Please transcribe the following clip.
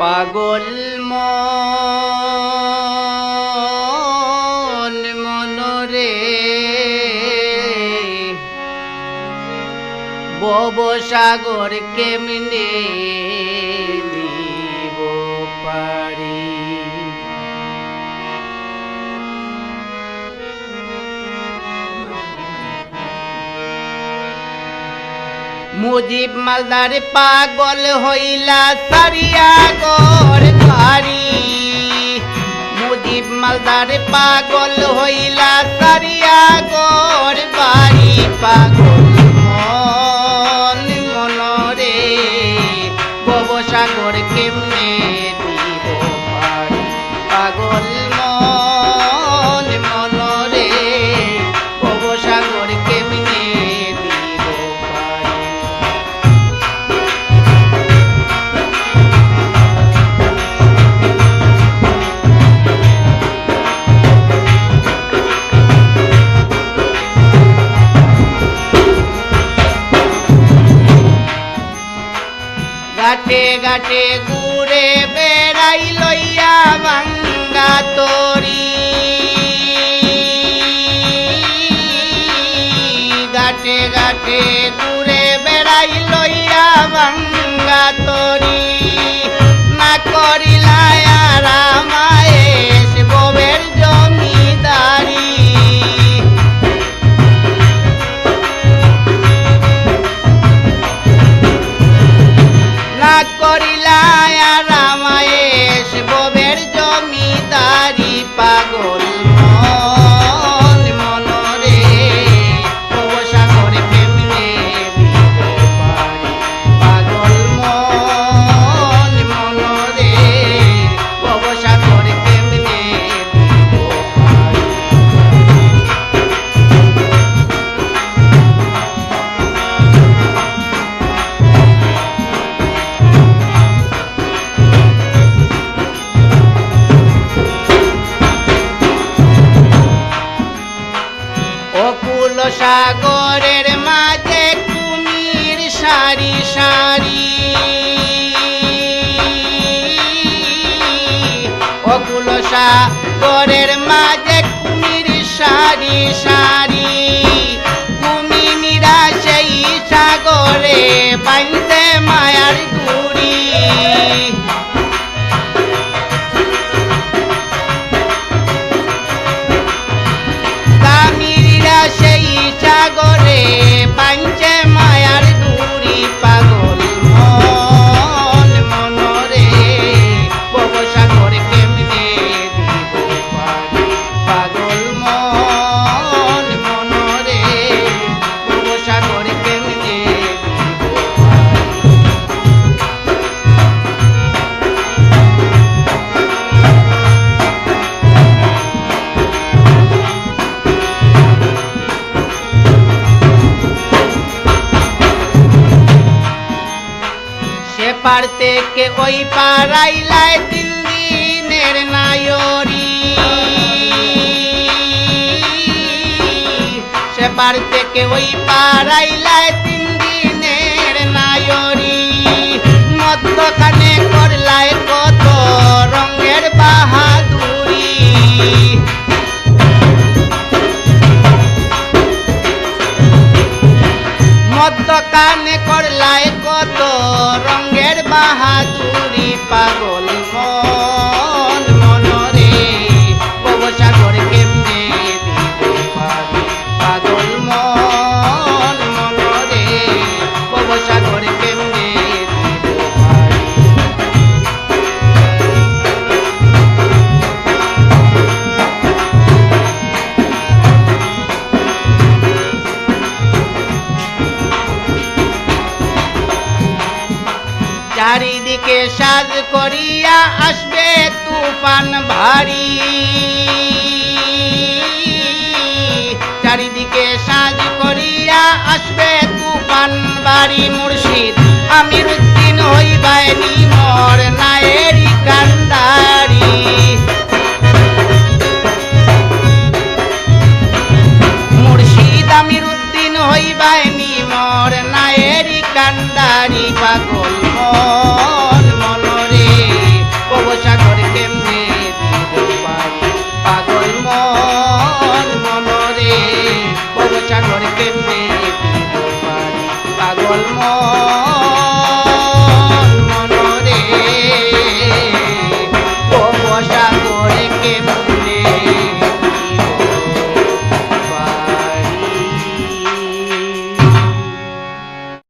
পাগল মন মনরে। বব সাগর কেমনে দিব পারি মুজিব মালদার পাগল হইলা সারিয়া মালদার পাগল হইলা গাটে ঘুরে বেড়াই লইয়া ভাঙ্গা তরি। ঘাটে ঘাটে ঘুরে বেড়াই লইয়া ভাঙ্গা অকুল সাগরের মাঝে কুমির সারি সারি। অকুল সাগরের মাঝে কুমির সারি সারি। কুমিরা সেই সাগরে বাঁধতে মায়ার পার থেকে ওই পাড়াইলায় তিন দিনের নায়রি। সে পার থেকে ওই পাড়াইলায় তিন দিনের নায়রি। মধ্যখানে করলায় কত রঙের বাহাদুরি। মদ্য কানে করলায় বাহাদুরি পাগল। চারিদিকে সাজ করিয়া আসবে তুফান ভারি। চারিদিকে সাজ করিয়া আসবে তুফান বাড়ি মুর্শিদ। আমির উদ্দিন বাইনি মর নায়েরি কান্দারি। মুর্শিদ আমির উদ্দিন বাইনি মর নায়েরি কান্দারি পাগল মর।